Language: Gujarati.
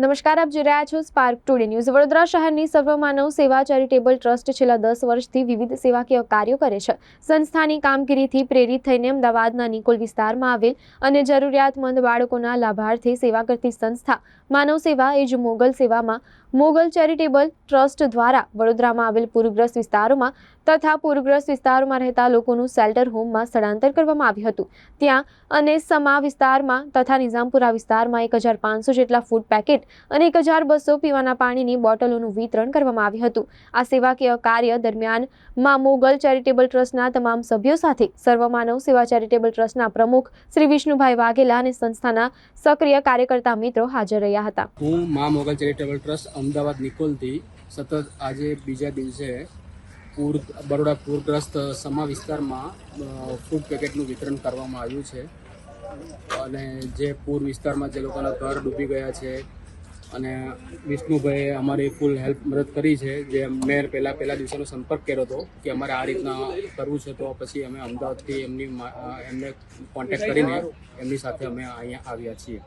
નમસ્કાર, આપ જોઈ રહ્યા છો સ્પાર્ક ટુડે ન્યૂઝ વડોદરા શહેરની સર્વમાનવ સેવા ચેરિટેબલ ટ્રસ્ટ છેલ્લા દસ વર્ષથી વિવિધ સેવાકીય કાર્યો કરે છે. સંસ્થાની કામગીરીથી પ્રેરિત થઈને અમદાવાદના નિકોલ વિસ્તારમાં આવેલ અને જરૂરિયાતમંદ બાળકોના લાભાર્થે સેવા કરતી સંસ્થા માનવ સેવા એ જ મોગલ સેવામાં મોગલ ચેરિટેબલ ટ્રસ્ટ દ્વારા વડોદરામાં આવેલ પૂરગ્રસ્ત વિસ્તારોમાં તથા પૂરગ્રસ્ત વિસ્તારોમાં રહેતા લોકોનું શેલ્ટર હોમમાં સ્થળાંતર કરવામાં આવ્યું હતું. ત્યાં અને સમા વિસ્તારમાં તથા નિઝામપુરા વિસ્તારમાં એક હજાર પાંચસો જેટલા ફૂડ પેકેટ અને એક હજાર બસો પીવાના પાણીની બોટલોનું વિતરણ કરવામાં આવ્યું હતું. આ સેવાકીય કાર્ય દરમિયાન મા મોગલ ચેરિટેબલ ટ્રસ્ટના તમામ સભ્યો સાથે સર્વમાનવ સેવા ચેરિટેબલ ટ્રસ્ટના પ્રમુખ શ્રી વિષ્ણુભાઈ વાઘેલા અને સંસ્થાના સક્રિય કાર્યકર્તા મિત્રો હાજર રહ્યા હતા. હું મા મોગલ ચેરિટેબલ ટ્રસ્ટ અમદાવાદ નિકોલથી સતત આજે બીજા દિવસે પૂર બરોડા પૂરગ્રસ્ત સમા વિસ્તારમાં ફૂડ પેકેટનું વિતરણ કરવામાં આવ્યું છે. અને જે પૂર વિસ્તારમાં જે લોકોના ઘર ડૂબી ગયા છે અને વિષ્ણુભાઈએ અમારી ફૂલ હેલ્પ મદદ કરી છે. જે મેં પહેલાં પહેલા દિવસેનો સંપર્ક કર્યો હતો કે અમારે આ રીતના કરવું છે તો પછી અમે અમદાવાદથી એમની એમને કોન્ટેક્ટ કરીને એમની સાથે અમે અહીંયા આવ્યા છીએ.